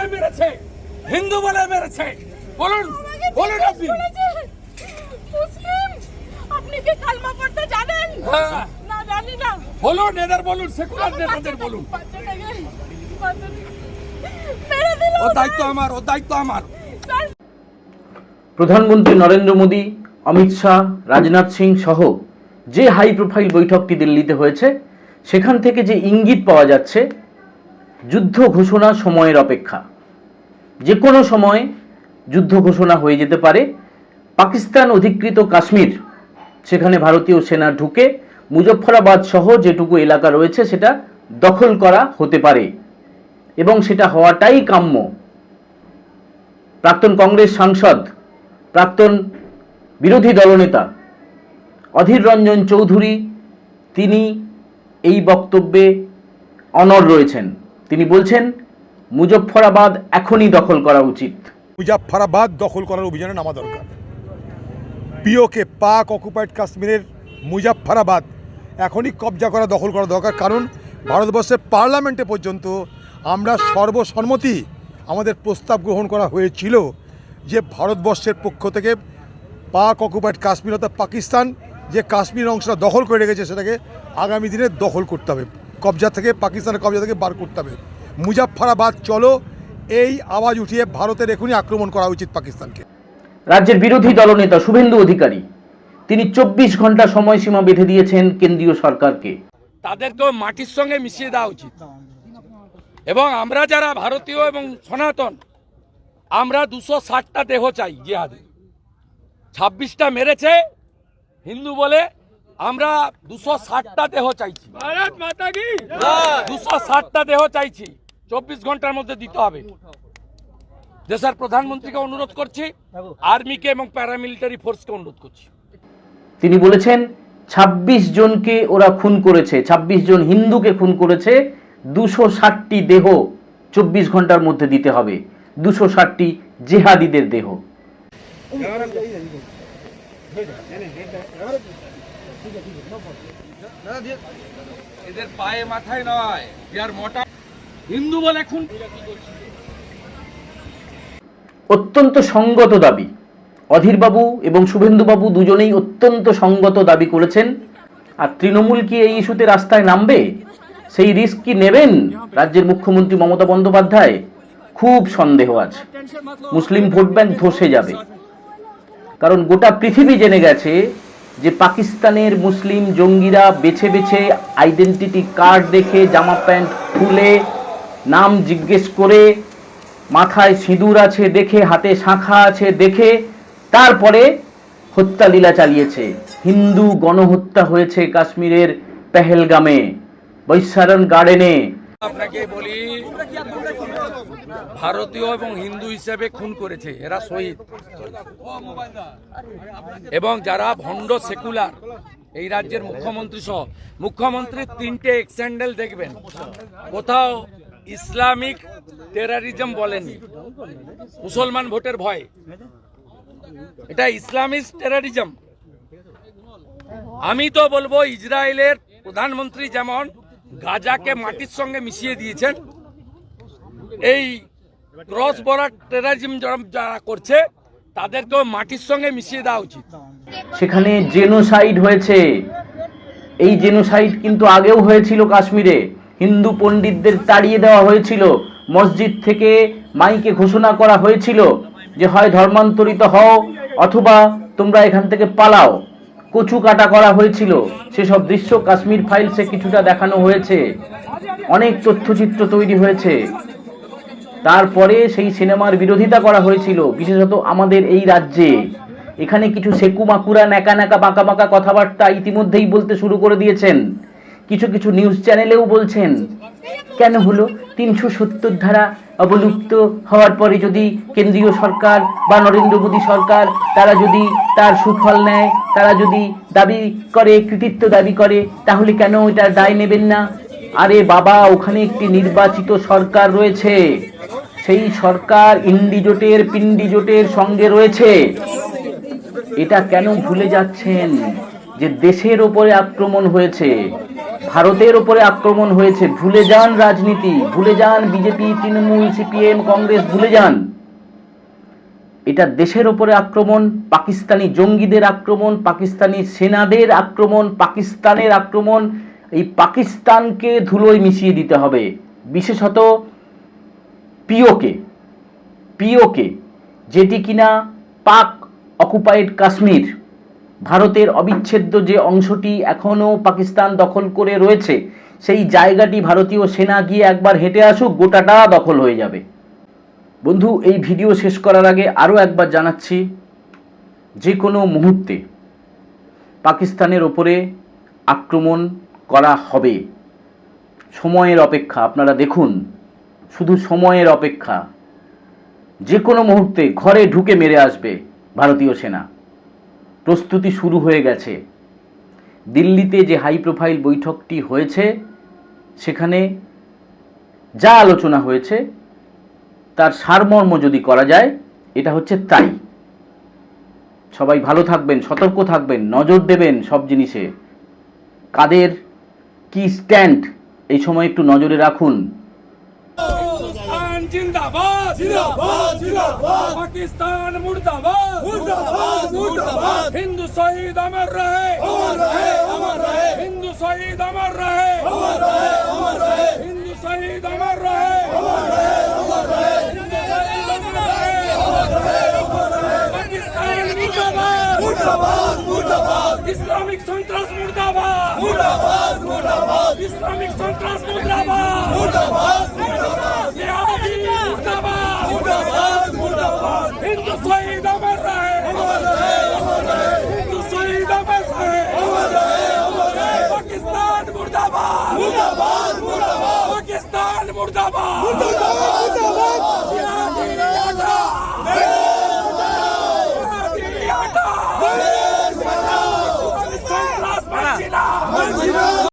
বলে মেরেছে হিন্দু বলে মেরেছে। বলুন বলুন আপনি। আপনি কি কালমা পড়তে জানেন? হ্যাঁ। না জানি না। বলুন এদের বলুন সেকুলার নেতাদের বলুন। ও দায়িত্ব আমার ও দায়িত্ব আমার। প্রধানমন্ত্রী নরেন্দ্র মোদী অমিত শাহ রাজনাথ সিং সহ যে হাই প্রোফাইল বৈঠকটি দিল্লিতে হয়েছে সেখান থেকে যে ইঙ্গিত পাওয়া যাচ্ছে যুদ্ধ ঘোষণা সময়ের অপেক্ষা। যে কোনো সময় যুদ্ধ ঘোষণা হয়ে যেতে পারে। পাকিস্তান অধিকৃত কাশ্মীর, সেখানে ভারতীয় সেনা ঢুকে মুজফ্ফরাবাদ সহ যেটুকু এলাকা রয়েছে সেটা দখল করা হতে পারে এবং সেটা হওয়াটাই কাম্য। প্রাক্তন কংগ্রেস সাংসদ, প্রাক্তন বিরোধী দলনেতা অধীর রঞ্জন চৌধুরী, তিনি এই বক্তব্যে অনর রয়েছেন। তিনি বলছেন মুজফ্ফরাবাদ এখনই দখল করা উচিত। মুজাফফরাবাদ দখল করার অভিযানে নামা দরকার। পিওকে পাক অকুপাইড কাশ্মীরের মুজাফফরাবাদ এখনই কবজা করা, দখল করা দরকার। কারণ ভারতবর্ষের পার্লামেন্টে পর্যন্ত আমরা সর্বসম্মতি আমাদের প্রস্তাব গ্রহণ করা হয়েছিল যে ভারতবর্ষের পক্ষ থেকে পাক অকুপাইড কাশ্মীর অর্থাৎ পাকিস্তান যে কাশ্মীর অংশটা দখল করে রেখেছে, সেটাকে আগামী দিনে দখল করতে হবে। কবজা থেকে, পাকিস্তানের কবজা থেকে বার করতে হবে। মুজাফফরাবাদ চলো। এই আওয়াজ উঠিয়ে ভারতের এখনই আক্রমণ করা উচিত পাকিস্তানকে। রাজ্যের বিরোধী দলনেতা শুভেন্দু অধিকারী তিনি চব্বিশ ঘণ্টা সময়সীমা বেঁধে দিয়েছেন কেন্দ্রীয় সরকারকে। তাদেরকেও মাটির সঙ্গে মিশিয়ে দেওয়া উচিত। এবং আমরা যারা ভারতীয় এবং সনাতন আমরা দুশো ষাটটা দেহ চাই জিহাদে। ছাব্বিশটা মেরেছে হিন্দু বলে আমরা দুশো ষাটটা দেহ চাইছি। ভারত মাতা কি? দুশো ষাটটা দেহ চাইছি। চব্বিশ ঘণ্টার মধ্যে দিতে হবে। দেশের প্রধানমন্ত্রীকে অনুরোধ করছি আর্মিকে এবং প্যারামিলিটারি ফোর্সকে অনুরোধ করছি। তিনি বলেছেন ২৬ জনকে ওরা খুন করেছে ২৬ জন হিন্দুকে খুন করেছে দুশো ষাটটি দেহ চব্বিশ ঘণ্টার মধ্যে দিতে হবে দুশো ষাটটি জেহাদিদের দেহ। এদের পায়ে মাথায় নয় মোটা হিন্দু বলে খুন অত্যন্ত সঙ্গত দাবি। অধীরবাবু এবং শুভেন্দুবাবু দুজনেই অত্যন্ত সঙ্গত দাবি করেছেন। আর তৃণমূল কি এই ইস্যুতে রাস্তায় নামবে? সেই রিস্ক কি নেবেন রাজ্যের মুখ্যমন্ত্রী মমতা বন্দ্যোপাধ্যায়? খুব সন্দেহ আছে। মুসলিম ভোট ব্যাংক ধসে যাবে। কারণ গোটা পৃথিবী জেনে গেছে যে পাকিস্তানের মুসলিম জঙ্গিরা বেছে বেছে আইডেন্টিটি কার্ড দেখে জামা প্যান্ট খুলে নাম জিজ্ঞেস করে, মাথায় সিঁদুর আছে দেখে, হাতে শাঁখা আছে দেখে, তারপরে হত্যা লীলা চালিয়েছে। হিন্দু গণহত্যা হয়েছে কাশ্মীরের পেহেলগামে। বৈশারণ গার্ডেনে। আপনাকে বলি, ভারতীয় এবং হিন্দু হিসেবে খুন করেছে, এরা শহীদ। এবং যারা ভণ্ড সেকুলার, এই রাজ্যের মুখ্যমন্ত্রী সহ মুখ্যমন্ত্রী তিনটে এক্সেন্ডেল দেখবেন। কোথাও ইসলামিক টেরারিজম বলেনি মুসলমান ভোটের ভয়। এটা ইসলামিক টেরারিজম আমি তো বলব, ইসরায়েলের প্রধানমন্ত্রী যেমন গাজাকে মাটির সঙ্গে মিশিয়ে দিয়েছেন, এই ক্রস বর্ডার টেরারিজম যারা করছে, তাদেরকেও মাটির সঙ্গে মিশিয়ে দেওয়া উচিত। সেখানে জেনোসাইড হয়েছে। এই জেনোসাইড কিন্তু আগেও হয়েছিল কাশ্মীরে। হিন্দু পণ্ডিতদের তাড়িয়ে দেওয়া হয়েছিল। মসজিদ থেকে মাইকে ঘোষণা করা হয়েছিল যে, হয় ধর্মান্তরিত হও অথবা তোমরা এখান থেকে পালাও। কচু কাটা করা হয়েছিল। সেসব দৃশ্য কাশ্মীর ফাইলসে কিছুটা দেখানো হয়েছে। অনেক তথ্যচিত্র তৈরি হয়েছে। তারপরে সেই সিনেমার বিরোধিতা করা হয়েছিল, বিশেষত আমাদের এই রাজ্যে। এখানে কিছু সেকু মাকুরা ন্যাকা ন্যাকা বাঁকা বাঁকা কথাবার্তা ইতিমধ্যেই বলতে শুরু করে দিয়েছেন। কিছু কিছু নিউজ চ্যানেলেও বলছেন। কেন হলো? তিনশো সত্তর ধারা অবলুপ্ত হওয়ার পরে যদি কেন্দ্রীয় সরকার বা নরেন্দ্র মোদী সরকার, তারা যদি তার সুফল নেয়, তারা যদি দাবি করে, কৃতিত্ব দাবি করে, তাহলে কেন এটার দায় নেবেন না? আরে বাবা, ওখানে একটি নির্বাচিত সরকার রয়েছে। সেই সরকার ইন্ডিজোটের পিন্ডিজোটের সঙ্গে রয়েছে। এটা কেন ভুলে যাচ্ছেন? যে দেশের ওপরে আক্রমণ হয়েছে। ভারতের ওপরে আক্রমণ হয়েছে। ভুলে যান রাজনীতি, ভুলে যান বিজেপি, তৃণমূল, সিপিএম, কংগ্রেস, ভুলে যান। এটা দেশের ওপরে আক্রমণ, পাকিস্তানি জঙ্গিদের আক্রমণ, পাকিস্তানি সেনাদের আক্রমণ, পাকিস্তানের আক্রমণ। এই পাকিস্তানকে ধুলোয় মিশিয়ে দিতে হবে। বিশেষত পিওকে পিওকে, যেটি কিনা পাক অকুপাইড কাশ্মীর। ভারতের অবিচ্ছেদ্য যে অংশটি এখনও পাকিস্তান দখল করে রয়েছে, সেই জায়গাটি ভারতীয় সেনা গিয়ে একবার হেঁটে আসুক, গোটাটা দখল হয়ে যাবে। বন্ধু, এই ভিডিও শেষ করার আগে আরও একবার জানাচ্ছি, যে কোনো মুহূর্তে পাকিস্তানের ওপরে আক্রমণ করা হবে। সময়ের অপেক্ষা, আপনারা দেখুন, শুধু সময়ের অপেক্ষা। যে কোনো মুহূর্তে ঘরে ঢুকে মেরে আসবে ভারতীয় সেনা। প্রস্তুতি শুরু হয়ে গেছে। দিল্লিতে যে হাই প্রোফাইল বৈঠকটি হয়েছে, সেখানে যা আলোচনা হয়েছে, তার সারমর্ম যদি করা যায়, এটা হচ্ছে তাই। সবাই ভালো থাকবেন, সতর্ক থাকবেন, নজর দেবেন সব জিনিসে। কাদের কি স্ট্যান্ড এই সময় একটু নজরে রাখুন। মুর্দাবাদ! জিন্দাবাদ জিন্দাবাদ পাকিস্তান মুর্দাবাদ! মুর্দাবাদ মুর্দাবাদ! হিন্দু শহীদ অমর রহে! অমর রহে অমর রহে! হিন্দু শহীদ অমর রহে! অমর রহে অমর রহে! হিন্দু শহীদ অমর রহে! অমর রহে! Murdaba! Murdaba!